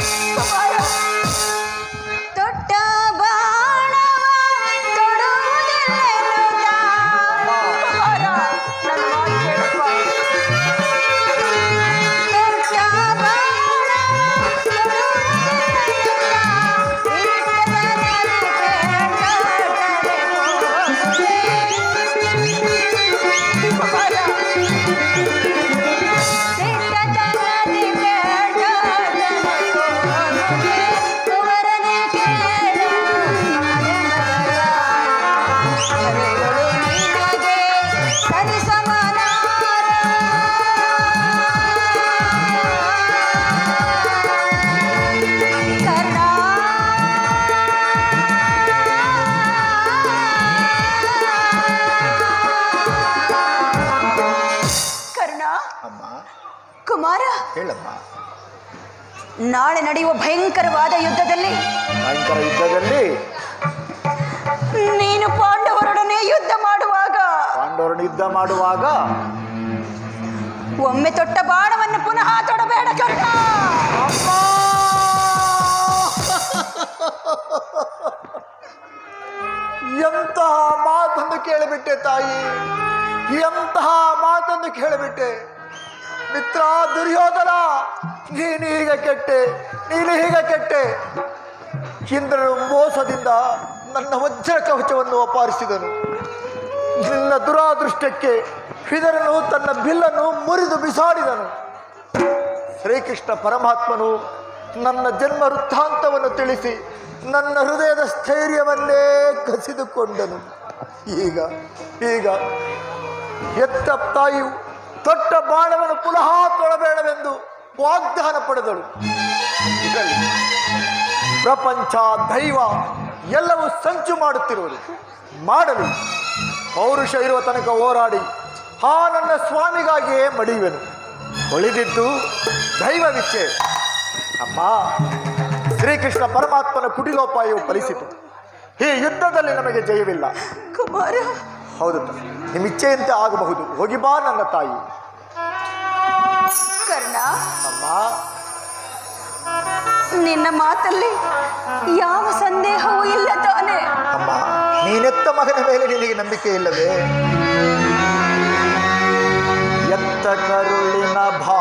Bye bye. Kumara ಹೇಳಮ್ಮ ನಾಳೆ ನಡೆಯುವ ಭಯಂಕರವಾದ ಯುದ್ಧದಲ್ಲಿ? ಭಯಂಕರ ಯುದ್ಧದಲ್ಲಿ? ನೀನು ಪಾಂಡವರೊಡನೆ ಯುದ್ಧ ಮಾಡುವಾಗ? ಪಾಂಡವರನ್ನು ಯುದ್ಧ ಮಾಡುವಾಗ? ಒಮ್ಮೆ ತೊಟ್ಟ ಬಾಣವನ್ನು ಪುನಃ ತೊಡಬೇಡ ಕರ್ಣ ಎಂತಹ ಮಾತನ್ನು ಕೇಳಿಬಿಟ್ಟೆ ತಾಯಿ? ಎಂತಹ ಮಾತನ್ನು ಕೇಳಿಬಿಟ್ಟೆ? ಮಿತ್ರ ದುರ್ಯೋಧನ, ನೀನು ಈಗ ಕೆಟ್ಟೆ, ನೀನು ಹೀಗೆ ಕೆಟ್ಟೆ. ಇಂದ್ರನು ಮೋಸದಿಂದ ನನ್ನ ವಜ್ರ ಕವಚವನ್ನು ಅಪಾರಿಸಿದನು ನಿನ್ನ ದುರಾದೃಷ್ಟಕ್ಕೆ ಹಿದರನು ತನ್ನ ಬಿಲ್ಲನ್ನು ಮುರಿದು ಬಿಸಾಡಿದನು. ಶ್ರೀಕೃಷ್ಣ ಪರಮಾತ್ಮನು ನನ್ನ ಜನ್ಮ ವೃತ್ತಾಂತವನ್ನು ತಿಳಿಸಿ ನನ್ನ ಹೃದಯದ ಸ್ಥೈರ್ಯವನ್ನೇ ಕಸಿದುಕೊಂಡನು. ಈಗ ಈಗ ಎತ್ತ ತಾಯಿಯು ತೊಟ್ಟ ಬಾಣವನ್ನು ಪುನಃ ತೊಳಬೇಡವೆಂದು ವಾಗ್ದಾನ ಪಡೆದಳು. ಇದರಲ್ಲಿ ಪ್ರಪಂಚ, ದೈವ ಎಲ್ಲವೂ ಸಂಚು ಮಾಡುತ್ತಿರುವುದು. ಮಾಡಲು ಪೌರುಷ ಇರುವ ತನಕ ಹೋರಾಡಿ, ಹಾ ನನ್ನ ಸ್ವಾಮಿಗಾಗಿಯೇ ಮಡಿಯುವೆನು. ಉಳಿದಿದ್ದು ದೈವವಿಚ್ಛೆ. ಅಮ್ಮ, ಶ್ರೀಕೃಷ್ಣ ಪರಮಾತ್ಮನ ಕುಟಿಲೋಪಾಯವು ಫಲಿಸಿತು. ಈ ಯುದ್ಧದಲ್ಲಿ ನಮಗೆ ಜಯವಿಲ್ಲ. ಕುಮಾರ ಹೌದು ನಿಮ್ಮ ಇಚ್ಛೆಯಂತೆ ಆಗಬಹುದು? ಹೋಗಿ ಬಾ ನನ್ನ ತಾಯಿ. ಕರ್ಣ. ಅಮ್ಮ. ನಿನ್ನ ಮಾತಲ್ಲಿ ಯಾವ ಸಂದೇಹವೂ ಇಲ್ಲ ತಾನೆ. ಅಮ್ಮ ನೀನೆತ್ತ ಮಗನ ಮೇಲೆ ನಿನಗೆ ನಂಬಿಕೆ ಇಲ್ಲವೇ? ಎತ್ತ ಕರುಳಿನ ಭಾ